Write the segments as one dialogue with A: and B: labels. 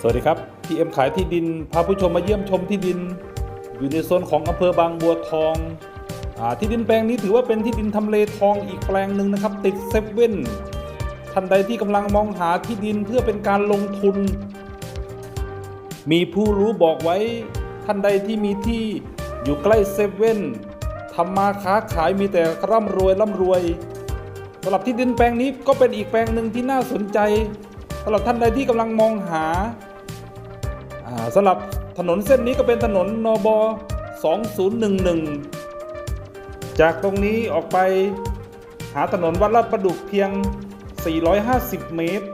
A: สวัสดีครับพีเอ็มขายที่ดินพาผู้ชมมาเยี่ยมชมที่ดิน อยู่ในโซนของอำเภอบางบัวทองอที่ดินแปลงนี้ถือว่าเป็นที่ดินทำเลทองอีกแปลงหนึ่งนะครับ ติดเซเว่นท่านใดที่กำลังมองหาที่ดินเพื่อเป็นการลงทุน มีผู้รู้บอกไว้ท่านใดที่มีที่อยู่ใกล้เซเว่นทำมาค้าขายมีแต่ร่ำรวยร่ำรวยสำหรับที่ดินแปลงนี้ก็เป็นอีกแปลงหนึ่งที่น่าสนใจสำหรับท่านใดที่กำลังมองหา สำหรับถนนเส้นนี้ก็เป็นถนนนบ2011 จากตรงนี้ออกไปหาถนนวัดลาดประดุกเพียง 450 เมตร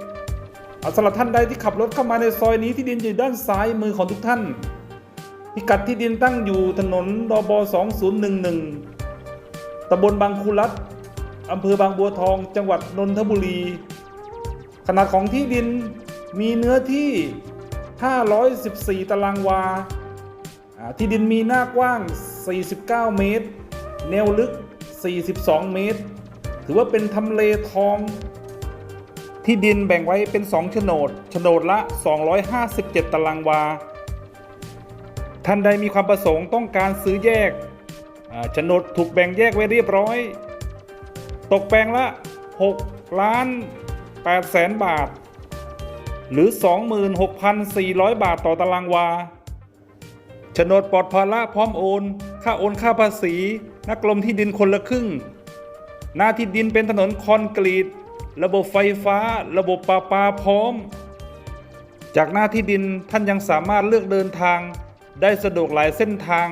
A: อ่าสำหรับท่านใดที่ขับรถเข้ามาในซอยนี้ที่ดินอยู่ด้านซ้ายมือของทุกท่าน พิกัดที่ดินตั้งอยู่ถนนดบ2011ตำบลบางคูรัตอำเภอบางบัวทอง จังหวัดนนทบุรี ขนาดของที่ดินมีเนื้อที่ 514 ตารางวา ที่ดินมีหน้ากว้าง 49 เมตร แนวลึก 42 เมตร ถือว่าเป็นทำเลทอง ที่ดินแบ่งไว้เป็น 2 โฉนด โฉนดละ 257 ตารางวา ท่านใดมีความประสงค์ต้องการซื้อแยก โฉนดถูกแบ่งแยกไว้เรียบร้อย ตกแปลงละ 6 ล้าน8แสนบาท หรือ 26,400 บาทต่อตารางวาโฉนดปลอดภาระพร้อมโอน ค่าโอนค่าภาษี นักลมที่ดินคนละครึ่ง หน้าที่ดินเป็นถนนคอนกรีต ระบบไฟฟ้า ระบบประปาพร้อม จากหน้าที่ดินท่านยังสามารถเลือกเดินทาง ได้สะดวกหลายเส้นทาง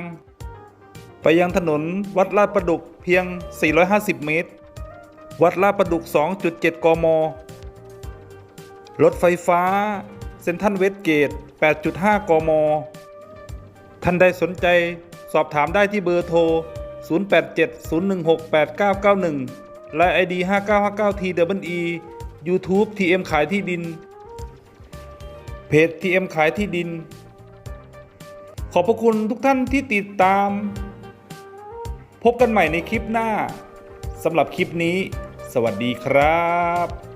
A: ไปยังถนนวัดลาดประดุกเพียง 450 เมตร วัดลาดประดุก 2.7 กม รถไฟฟ้า เซ็นทรัลเวสเกต 8.5 กม ท่านใดสนใจสอบถามได้ที่เบอร์โทร 0870168991 และ ID 5959TWE YouTube TM ขายที่ดิน เพจ TM ขายที่ดิน ขอบพระคุณทุกท่านที่ติดตาม พบกันใหม่ในคลิปหน้าสำหรับคลิปนี้ สวัสดีครับ